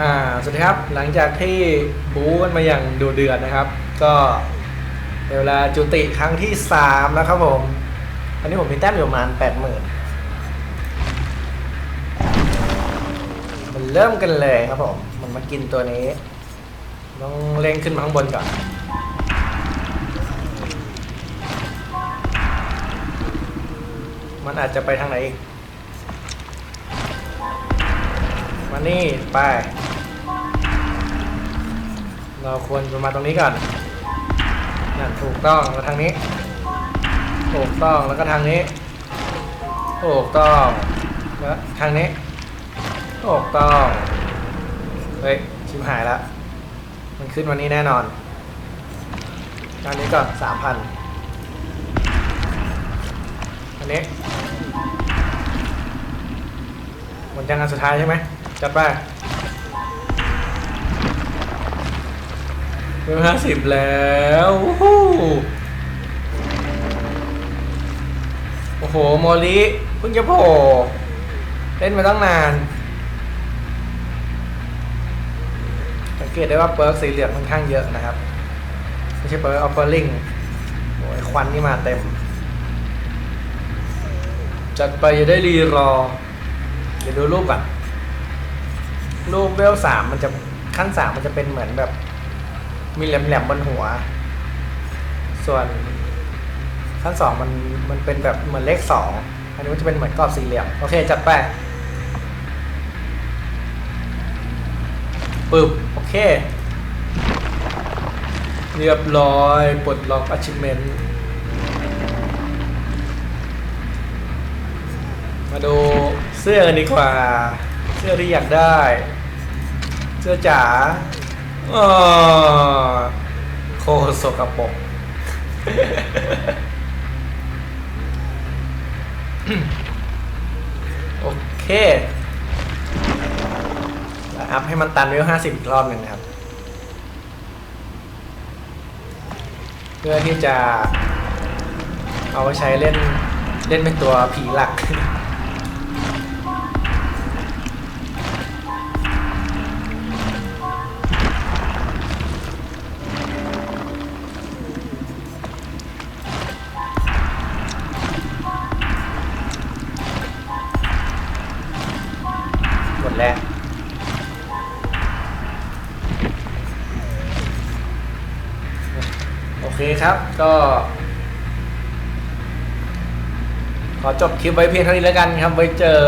อ่าสวัสดีครับ หลังจากที่บู๊กันมาอย่างดูเดือดนะครับ ก็เวลาจุติครั้งที่สามแล้วครับผมอันนี้ผมมีแต้มอยู่ประมาณแปดหมื่นมันเริ่มกันเลยครับผม มันมากินตัวนี้ ต้องเร่งขึ้นมาข้างบนก่อนมันอาจจะไปทางไหนอีก มานี่ ไป เราควรจะมาตรงนี้ก่อนนั่นถูกต้องแล้วทางนี้ ถูกต้องแล้วก็ทางนี้ ถูกต้องแล้วทางนี้ ถูกต้อง เฮ้ย ชิมหายล้วมันขึ้นวันนี้แน่นอนทางนี้ก่อนสามพันอันนี้หมดยังอันสุดท้ายใช่ไหม จัดไปเบอร์ห้าสิบแล้วโอ้โห โมลิเพิ่งจะโผล่เล่นมาตั้งนาน สังเกตได้ว่าเปิร์กสีเหลืองค่อนข้างเยอะนะครับ ไม่ใช่เปิร์กออฟเฟอร์ลิงโอ้ยควันนี่มาเต็ม จัดไปอย่าได้รีรอ เดี๋ยวดูรูปก่อน รูปเวลสามมันจะขั้นสามมันจะเป็นเหมือนแบบ มีแหลมๆบนหัว ส่วนขั้นสองมันมันเป็นแบบเหมือนเลขสองอันนี้มันจะเป็นเหมือนกรอบสี่เหลี่ยม โอเค จัดไปปึ๊บ โอเค เรียบร้อยปลดล็อก achievement มาดูเสื้อกันดีกว่า เสื้อที่อยากได้ สื้อจ๋าอ๋อโคสกปรกโอเคแล้วอัพให้มันตันเวลห้าสิบอีกรอบหนึ่งนะครับ เพื่อที่จะเอาไว้ใช้เล่นเล่นเป็นตัวผีหลัก แล้วโอเคครับก็ ขอจบคลิปไว้เพียงเท่านี้แล้วกันครับ ไว้เจอ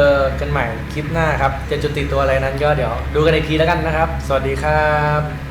กันใหม่คลิปหน้าครับ จะจุดติดตัวอะไรนั้นก็เดี๋ยวดูกันอีกทีแล้วกันนะครับ สวัสดีครับ